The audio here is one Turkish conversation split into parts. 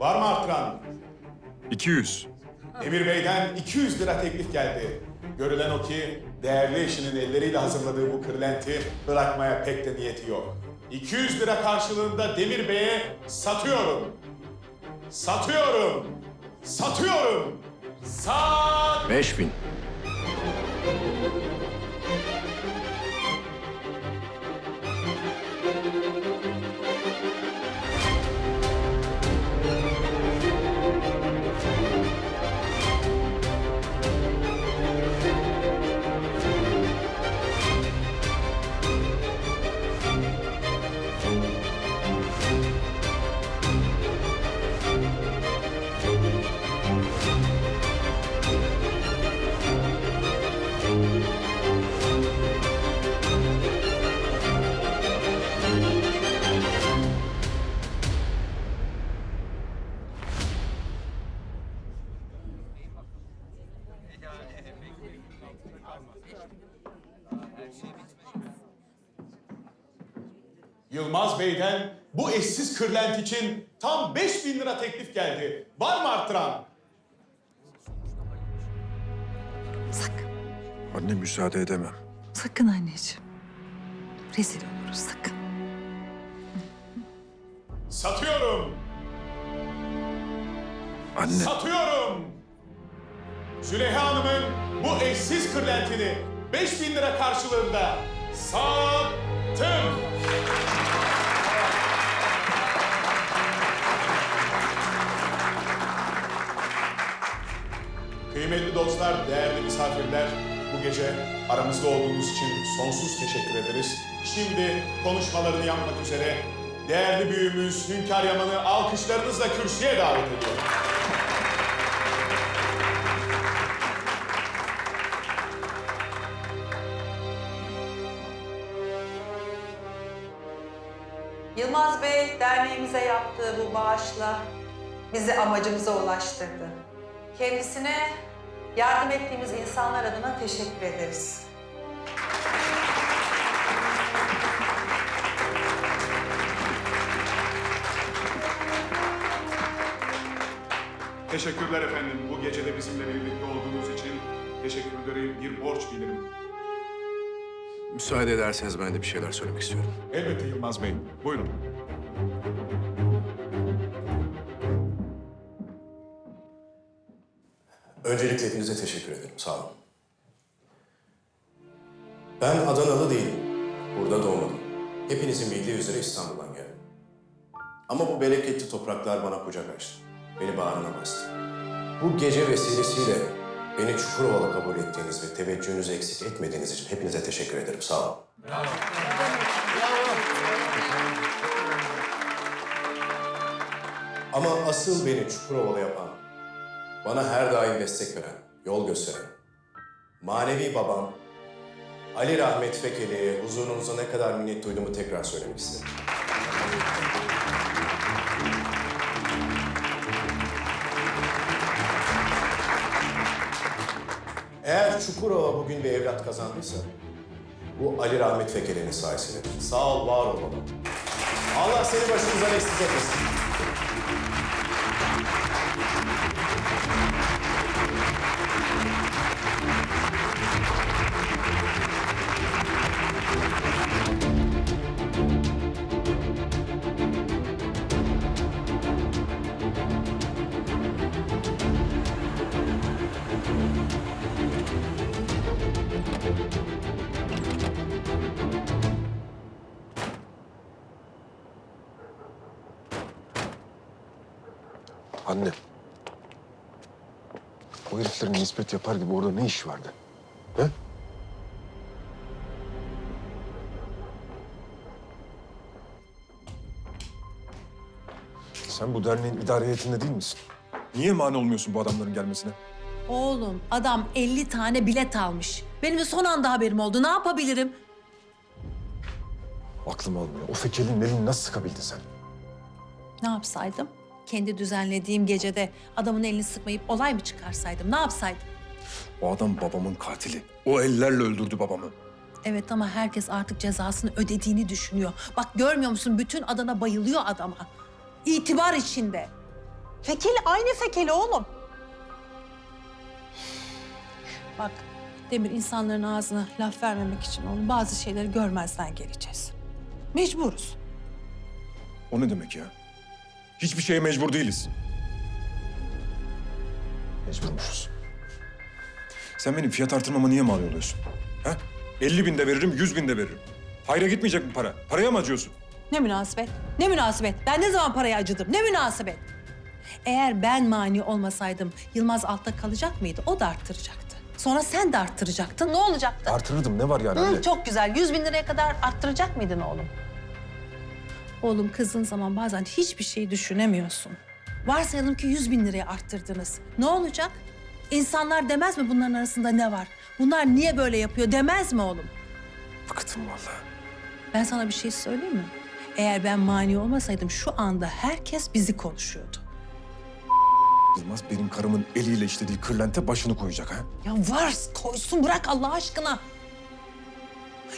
Var mı arttıran? 200. Emir Bey'den 200 lira teklif geldi. Görülen o ki değerli eşinin elleriyle hazırladığı bu kırlenti bırakmaya pek de niyeti yok. 200 lira karşılığında Demir Bey'e satıyorum. Satıyorum. Satıyorum. Sat. 5000. Yılmaz Bey'den bu eşsiz kırlent için tam 5000 lira teklif geldi. Var mı arttıran? Sakın, Anne müsaade edemem. sakın anneciğim. Rezil oluruz sakın. Satıyorum. Anne. Satıyorum. Züleyha Hanım'ın bu eşsiz kırlentini 5000 lira karşılığında sattım. Kıymetli dostlar, değerli misafirler, bu gece aramızda olduğunuz için sonsuz teşekkür ederiz. Şimdi konuşmalarını yapmak üzere değerli büyüğümüz Hünkar Yaman'ı alkışlarınızla kürsüye davet ediyorum. Yılmaz Bey derneğimize yaptığı bu bağışla bizi amacımıza ulaştırdı. Kendisine yardım ettiğimiz insanlar adına teşekkür ederiz. Teşekkürler efendim. Bu gece de bizimle birlikte olduğunuz için teşekkürleri bir borç bilirim. Müsaade ederseniz ben de bir şeyler söylemek istiyorum. Elbette Yılmaz Bey. Buyurun. Öncelikle hepinize teşekkür ederim. Sağ olun. Ben Adanalı değilim. Burada doğmadım. Hepinizin bildiği üzere İstanbul'dan geldim. Ama bu bereketli topraklar bana kucak açtı. Beni bağrına bastı. Bu gece vesilesiyle beni Çukurova'la kabul ettiğiniz ve teveccühünüzü eksik etmediğiniz için hepinize teşekkür ederim. Sağ olun. Ama asıl beni Çukurovalı yapan, bana her daim destek veren, yol gösteren, manevi babam Ali Rahmet Fekeli'ye huzurunuza ne kadar minnet duyduğumu tekrar söylemek isterim. Eğer Çukurova bugün bir evlat kazandıysa, bu Ali Rahmet Fekeli'nin sayesinde. Sağ ol, var ol baba. Allah seni başımızdan eksik etmesin. Anne. O heriflerin nispet yapar gibi orada ne iş vardı? He? Sen bu derneğin idare heyetinde değil misin? Niye mani olmuyorsun bu adamların gelmesine? Oğlum adam 50 tane bilet almış. Benim de son anda haberim oldu. Ne yapabilirim? Aklım almıyor. O fekelin elini nasıl sıkabildin sen? Ne yapsaydım? Kendi düzenlediğim gecede adamın elini sıkmayıp olay mı çıkarsaydım? Ne yapsaydım? O adam babamın katili. O ellerle öldürdü babamı. Evet ama herkes artık cezasını ödediğini düşünüyor. Bak görmüyor musun? Bütün Adana bayılıyor adama. İtibar içinde. Fekeli aynı fekeli oğlum. Bak Demir insanların ağzına laf vermemek için oğlum bazı şeyleri görmezden geleceğiz. Mecburuz. O ne demek ya? Hiçbir şeye mecbur değiliz. Mecburmuşuz. Sen benim fiyat artırmama niye mal oluyorsun? Ha? 50 bin de veririm, 100 bin de veririm. Hayra gitmeyecek mi para? Paraya mı acıyorsun? Ne münasebet? Ne münasebet? Ben ne zaman paraya acıdım? Ne münasebet? Eğer ben mani olmasaydım Yılmaz altta kalacak mıydı? O da arttıracaktı. Sonra sen de arttıracaktın. Ne olacaktı? Artırırdım. Ne var yani Hı, anne? çok güzel. Yüz bin liraya kadar arttıracak mıydın oğlum? Oğlum kızdığın zaman bazen hiçbir şey düşünemiyorsun. Varsayalım ki yüz bin liraya arttırdınız. Ne olacak? İnsanlar demez mi bunların arasında ne var? Bunlar niye böyle yapıyor demez mi oğlum? Bıktım vallahi. Ben sana bir şey söyleyeyim mi? Eğer ben mani olmasaydım şu anda herkes bizi konuşuyordu. Yılmaz benim karımın eliyle işlediği kırlente başını koyacak ha? Ya var koysun bırak Allah aşkına.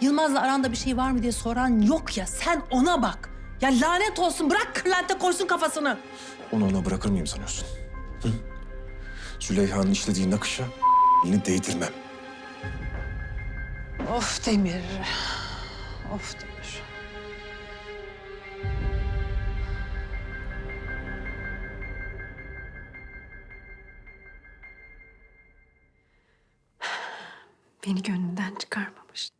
Yılmaz'la aranda bir şey var mı diye soran yok ya sen ona bak. Ya lanet olsun bırak kırlente koysun kafasını. Onu ona bırakır mıyım sanıyorsun? Hı? Züleyha'nın işlediği nakışa elini değdirmem. Of Demir. Of Demir. Beni gönlünden çıkarmamış.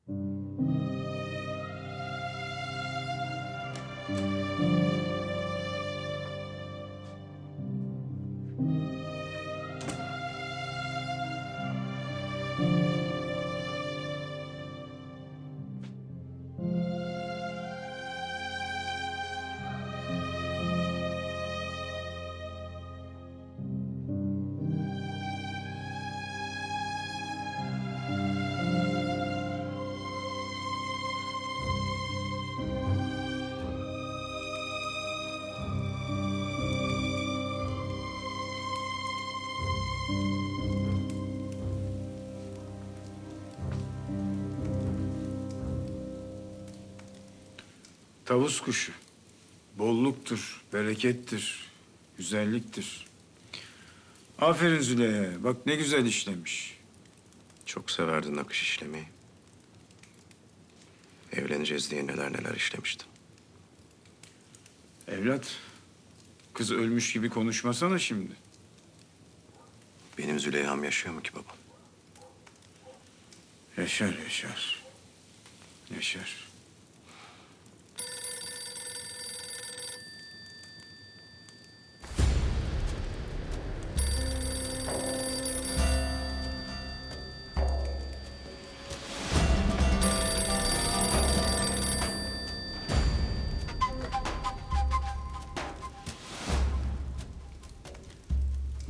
Tavus kuşu. Bolluktur, berekettir, güzelliktir. Aferin Züleyha. Bak ne güzel işlemiş. Çok severdin nakış işlemeyi. Evleneceğiz diye neler neler işlemiştin. Evlat, kız ölmüş gibi konuşmasana şimdi. Benim Züleyha'm yaşıyor mu ki baba? Yaşar, yaşar. Yaşar.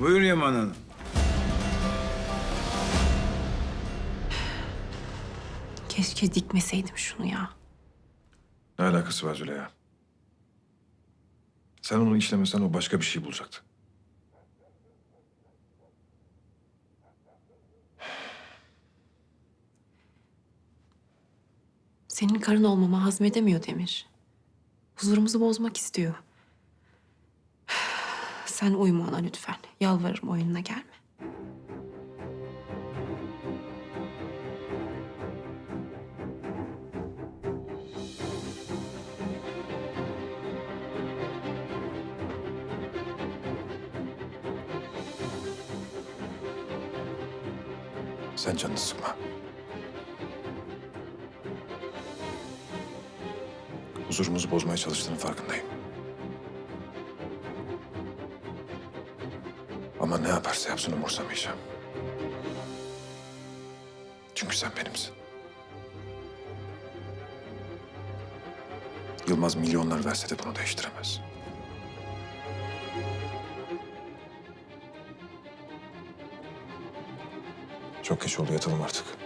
Buyur Yaman Hanım. Keşke dikmeseydim şunu ya. Ne alakası var Züleyha? Sen onu işlemesen o başka bir şey bulacaktı. Senin karın olmama hazmedemiyor Demir. Huzurumuzu bozmak istiyor. Sen uyma ona lütfen. Yalvarırım oyununa gelme. Sen canını sıkma. Huzurumuzu bozmaya çalıştığının farkındayım. Ama ne yaparsa yapsın umursamayacağım. Çünkü sen benimsin. Yılmaz milyonlar verse de bunu değiştiremez. Çok geç oldu yatalım artık.